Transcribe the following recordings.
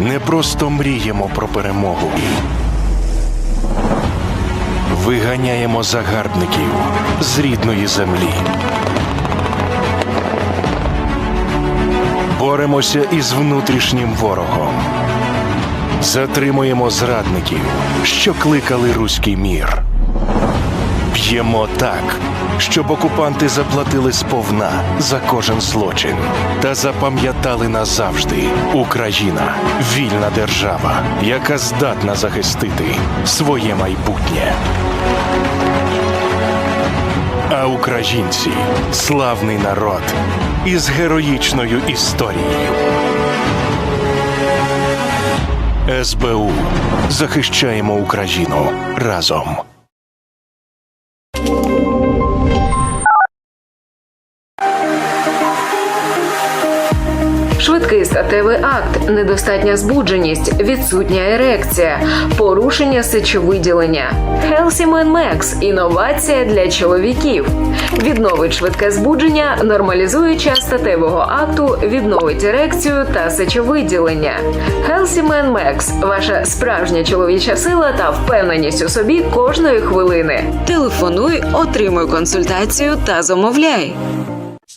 не просто мріємо про перемогу. Виганяємо загарбників з рідної землі. Боремося із внутрішнім ворогом. Затримуємо зрадників, що кликали руський мір. Б'ємо так, щоб окупанти заплатили сповна за кожен злочин та запам'ятали назавжди Україна вільна держава, яка здатна захистити своє майбутнє. А українці славний народ із героїчною історією. СБУ захищаємо Україну разом. Швидкий статевий акт, недостатня збудженість, відсутня ерекція, порушення сечовиділення. Хелсімен Мекс інновація для чоловіків. Відновить швидке збудження, нормалізує час статевого акту, відновить ерекцію та сечовиділення. Хелсімен Мекс ваша справжня чоловіча сила та впевненість у собі кожної хвилини. Телефонуй, отримуй консультацію та замовляй.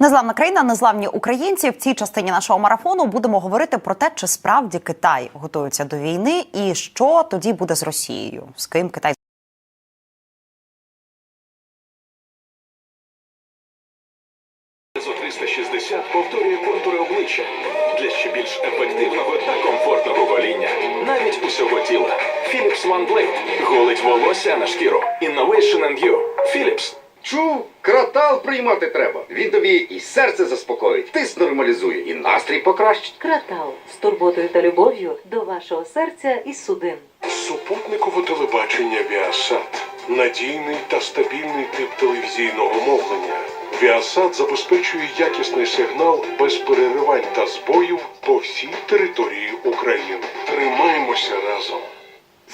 Незламна країна, незламні українці. В цій частині нашого марафону будемо говорити про те, чи справді Китай готується до війни, і що тоді буде з Росією, з ким Китай Зо 360 повторює контури обличчя для ще більш ефективного та комфортного гоління. Навіть усього тіла. Philips One Blade голить волосся на шкіру. Innovation and You. Philips. Чув, кратал приймати треба. Він тобі і серце заспокоїть, тиск нормалізує, і настрій покращить. Кратал з турботою та любов'ю до вашого серця і судин. Супутникове телебачення Віасат надійний та стабільний тип телевізійного мовлення. Віасат забезпечує якісний сигнал без переривань та збоїв по всій території України. Тримаємося разом.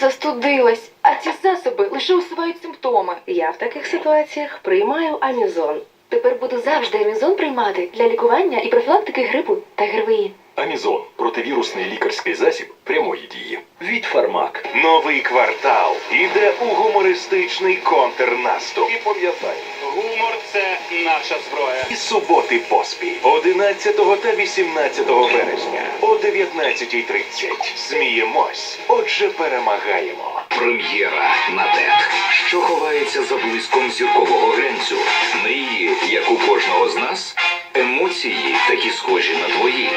Застудилась, а ці засоби лише усувають симптоми. Я в таких ситуаціях приймаю амізон. Тепер буду завжди амізон приймати для лікування і профілактики грипу та ГРВІ. Амізон. Противірусний лікарський засіб прямої дії. Від Фармак. Новий квартал іде у гумористичний контрнаступ. І пам'ятай, гумор це наша зброя. І суботи поспіль 11 та 18 березня о 19.30. Сміємось, отже перемагаємо. Прем'єра на ТЕТ. Що ховається за блиском зіркового гренцю? Мрії, як у кожного з нас, емоції такі схожі на твої.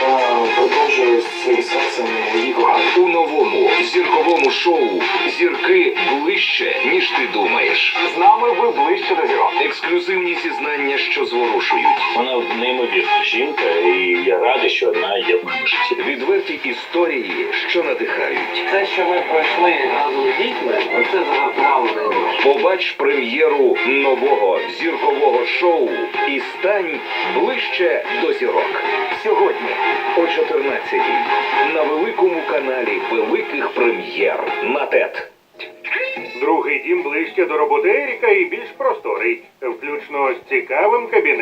Продовжую своїм серцем її кохати. У новому зірковому шоу зірки ближче, ніж ти думаєш. З нами ви ближче до зірок. Ексклюзивні зізнання, що зворушують. Вона неймовірна жінка, і я радий, що вона є в моєму житті. Відверті історії, що надихають. Те, що ми пройшли разом з дітьми, оце найбільше. Побач прем'єру нового зіркового шоу і стань ближче до зірок. Сьогодні о 14-й на великому каналі великих прем'єр на ТЕТ. Другий дім ближче до роботи Еріка і більш просторий, включно з цікавим кабінетом.